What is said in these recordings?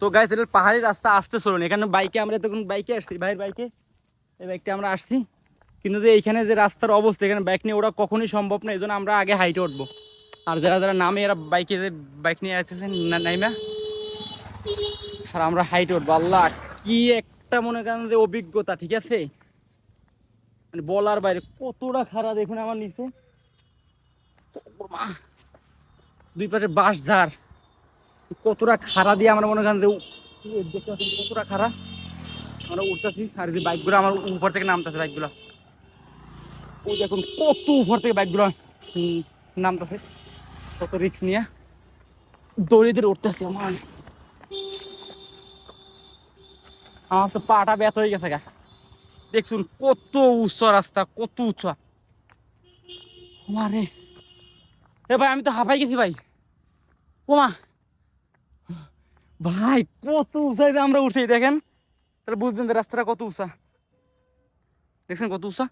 তো গাইস এটা পাহাড়ি রাস্তা আসতে চলুন এখানে বাইকে আমরা তখন বাইকে আসছি। ভাইয়ের বাইকে এই বাইকটা আমরা আসছি। কিন্তু যে এইখানে যে রাস্তার অবস্থা, এখানে বাইক নিয়ে ওরা কখনোই সম্ভব না। এই জন্য আমরা আগে হাইটে উঠবো। আর যারা যারা নামে, এরা বাইকে যে বাইক নিয়ে আসতেছে নাইমা। আর আমরা হাইটে উঠবো। আল্লাহ, কি একটা মনে করেন যে অভিজ্ঞতা, ঠিক আছে? মানে বলার বাইরে কতটা খারাপ দেখুন আমার নিচে। দুই পাশে বাঁশ ঝাড়। কতটা খাড়া দিয়ে আমরা মনে করেন দেখতে কতটা খাড়া। আমরা উঠতেছি, আর যে বাইকগুলো আমার উপর থেকে নামতেছে বাইকগুলো। ও দেখুন কত উপর থেকে বাইকগুলো নামতেছে। কত রিক্স নিয়ে। দৌড়ে দৌড়ে উঠতেছি আমার আমার তো পাটা ব্যথ হয়ে গেছে গা। দেখছুন কত উচ্চ রাস্তা, কত উঁচা মারে এ ভাই, আমি তো হাঁপাই গেছি ভাই। ওমা ভাই, কত উঁচাই আমরা উঠছি, দেখেন। তাহলে বুঝবেন যে রাস্তাটা কত উঁচা। দেখছেন কত উঁচা?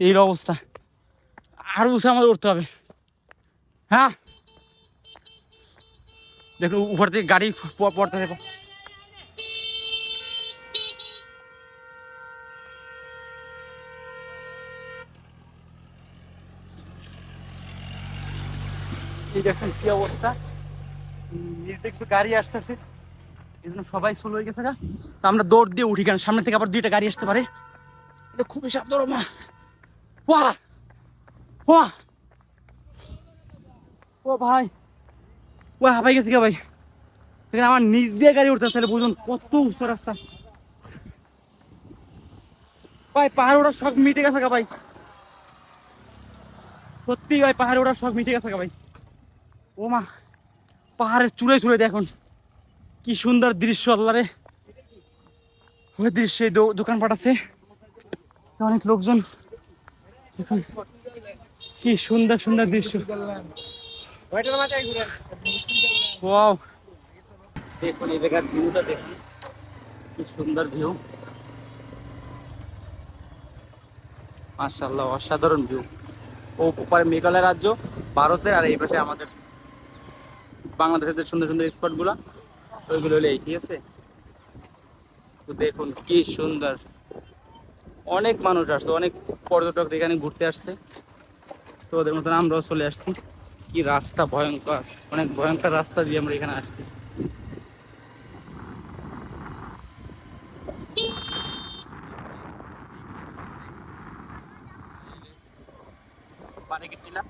এই অবস্থা। আরও উঁচা আমাদের উঠতে হবে। হ্যাঁ? দেখুন, উপর থেকে গাড়ি পড়তে দেখো এই দেখছেন কি অবস্থা? গাড়ি আসতেছে। এই জন্য সবাই গেছে আমরা দিয়ে উঠি থেকে আবার দুইটা গাড়ি আসতে পারে। এটা খুবই মা। ও ভাই! কে ভাই। আমার নিজ দিয়ে গাড়ি উঠতেছে বুঝুন কত উচ্চ রাস্তা। ভাই পাহাড় ওটা সব মিটে গেছে ভাই। সত্যি ভাই পাহাড়ে ওটা সব মিটে গেছে ভাই। ও মা! পাহাড়ের চূড়ে চূড়ে দেখুন। কি সুন্দর দৃশ্য আল্লাহরে ওই দৃশ্যে দো- দোকানপাট আছে। অনেক লোকজন। দেখুন, কি সুন্দর সুন্দর দৃশ্য। ওয়াও। দেখুন ভিউটা দেখুন। কি সুন্দর ভিউ অসাধারণ ভিউ ও ওপারে মেঘালয় রাজ্য, ভারতের, আর এই পাশে আমাদের। বাংলাদেশের যে সুন্দর সুন্দর স্পটগুলো ওইগুলো হলো ঠিক আছে? তো দেখুন কি সুন্দর। অনেক মানুষ আসছে, অনেক পর্যটক এখানে ঘুরতে আসছে। তো ওদের মতন আমরাও চলে আসছি। কি রাস্তা ভয়ঙ্কর, অনেক ভয়ঙ্কর রাস্তা দিয়ে আমরা এখানে আসছি। পারে কিটিলা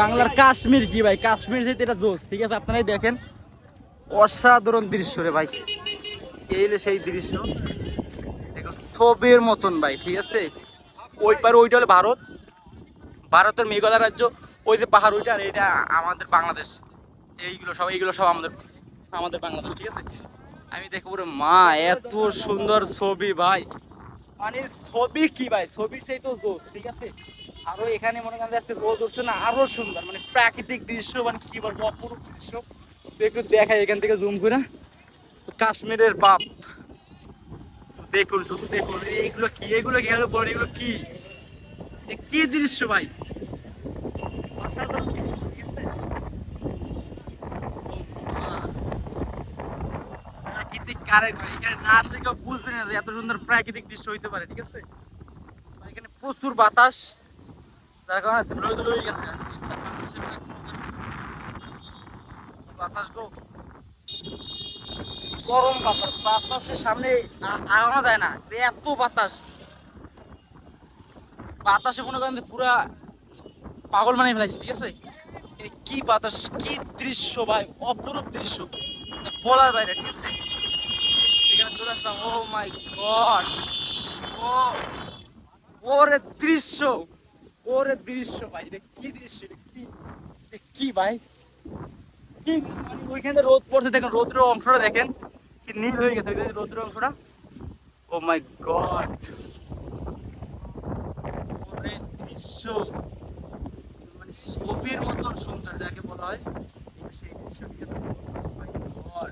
বাংলার কাশ্মীর কি ভাই? কাশ্মীর যেতে এটা জোস ঠিক আছে? আপনারাই দেখেন। অসাধারণ দৃশ্য রে ভাই। এই সেই দৃশ্য। দেখুন ছবির মতন ভাই, ঠিক আছে? ওই পারে ওইটা হলো ভারত। ভারতের মেঘালয় রাজ্য। ওই যে পাহাড়, ওইটা আর এটা আমাদের বাংলাদেশ। এইগুলো সব এইগুলো সব আমাদের আমাদের বাংলাদেশ, ঠিক আছে? আমি দেখব রে মা, এত সুন্দর ছবি ভাই। মানে ছবি কি ভাই? ছবির সেই তো জোস ঠিক আছে? এখানে মনে করেন আজকে রোদ উঠছে না, আরও সুন্দর। মানে প্রাকৃতিক দৃশ্য মানে কি বলব, অপরূপ দৃশ্য। একটু দেখাই এখান থেকে জুম করে। কাশ্মীরের বাপ। দেখুন, শুধু দেখুন, এইগুলো কি? এগুলো এগুলো বলেন এগুলো কি? কি দৃশ্য ভাই? প্রাকৃতিক এখানে কেউ বুঝবে না এত সুন্দর প্রাকৃতিক দৃশ্য হইতে পারে, ঠিক আছে? এখানে প্রচুর বাতাস। গরম বাতাস। বাতাসের সামনে আগানো যায় না। এত বাতাস। বাতাসে মনে করেন পুরা পাগল বানিয়ে ফেলাইছে, ঠিক আছে? কি বাতাস, কি দৃশ্য ভাই, অপরূপ দৃশ্য। বলার বাইরে, ঠিক আছে? এখানে চলে আসলাম। ও মাই গড ও, ওরে দৃশ্য! ওরে দৃশ্য ভাই কি দৃশ্য কি কি ভাই? কি মানে ওইখানে রোদ পড়ছে, দেখেন রোদ্র অংশটা দেখেন, কি নীল হয়ে গেছে রোদ্র অংশটা। ও মাই গড ওরে দৃশ্য। মানে ছবির মতন সুন্দর, যাকে বলা হয় সেই দৃশ্য ঠিক Oh.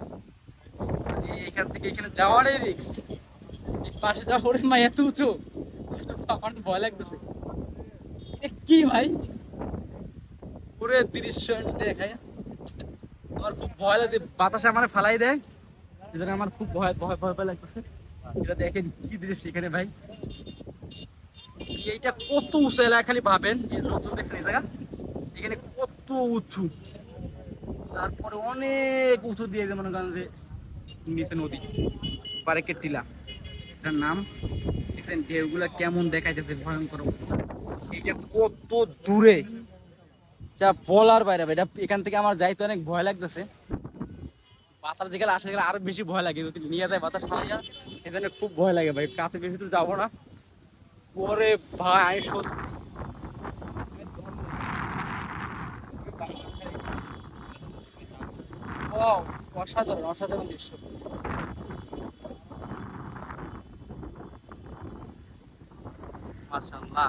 মানে এখান থেকে এখানে যাওয়ারই রিক্স পাশে যাওয়ার মা, এত উঁচু। আমার তো ভয় লাগতেছে। কি ভাই? দৃশ্য আমার খুব ভয় লাগে, বাতাসে আমার দেয়। আমার খুব ভয় ভয় ভয় ভয় লাগতেছে। এটা দেখেন কি দৃশ্য এখানে ভাই। এইটা কত উঁচু এলাকা খালি ভাবেন? দেখছেন এখানে কত উঁচু। তারপরে অনেক উঁচু দিয়ে মনে করেন যে নিচে নদী, বারেকের টিলা। এটার নাম, দেখছেন, ঢেউগুলা কেমন দেখা যাচ্ছে ভয়ঙ্কর এইটা কত দূরে? যা বলার বাইরে এটা এখান থেকে আমার যাইতে অনেক ভয় লাগতেছে। বাতাস যেখানে আসে গেলে আরও বেশি ভয় লাগে। যদি নিয়ে যায় বাতাস ফালাইয়া জন্য খুব ভয় লাগে ভাই। কাছে বেশি তো যাব না। পরে ভাই, আমি সত্যি অসাধারণ অসাধারণ দৃশ্য। মাশাআল্লাহ।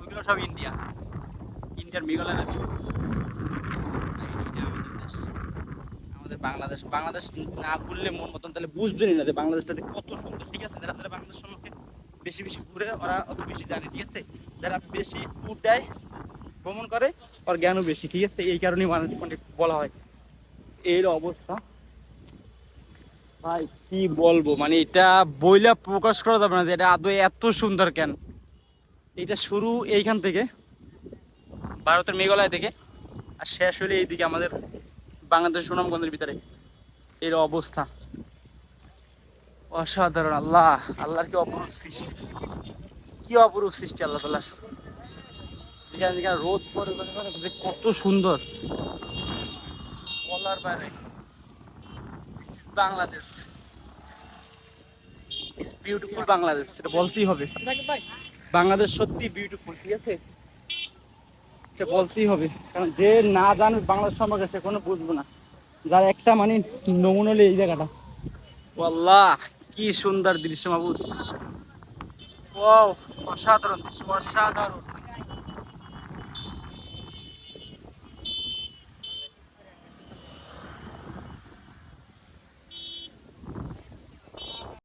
ওইগুলো সব ইন্ডিয়া। ইন্ডিয়ার মেঘালয় রাজ্য। আমাদের বাংলাদেশ বাংলাদেশ না ঘুরলে মন মতন তাহলে বুঝবেনই না যে বাংলাদেশটাতে কত সুন্দর, ঠিক আছে? যারা যারা বাংলাদেশ সম্পর্কে বেশি বেশি ঘুরে, ওরা অত বেশি জানে, ঠিক আছে? যারা বেশি ট্যুর দেয় ভ্রমণ করে, ওর জ্ঞানও বেশি, ঠিক আছে? এই কারণেই মানে বলা হয়। এর অবস্থা। ভাই, কি বলব? মানে এটা বইলা প্রকাশ করা যাবে না এটা আদৌ এত সুন্দর কেন? এটা শুরু এইখান থেকে, ভারতের মেঘালয় থেকে, আর শেষ হলে এইদিকে আমাদের বাংলাদেশ সুনামগঞ্জের ভিতরে। এর অবস্থা। অসাধারণ, আল্লাহ, আল্লাহর কি অপরূপ সৃষ্টি। কি অপরূপ সৃষ্টি, আল্লাহ তাল্লাহ রোদ পরে কত সুন্দর। বলার বাইরে। বাংলাদেশ। ইটস বিউটিফুল বাংলাদেশ সেটা বলতেই হবে। বাংলাদেশ সত্যি বিউটিফুল ঠিক আছে? এটা বলতেই হবে। কারণ যে না জানে বাংলাদেশ সম্পর্কে, সে কোনো বুঝব না। যার একটা মানে নমুনা এই জায়গাটা। আল্লাহ কি সুন্দর দৃশ্য, মাবুদ। ও অসাধারণ দৃশ্য, অসাধারণ।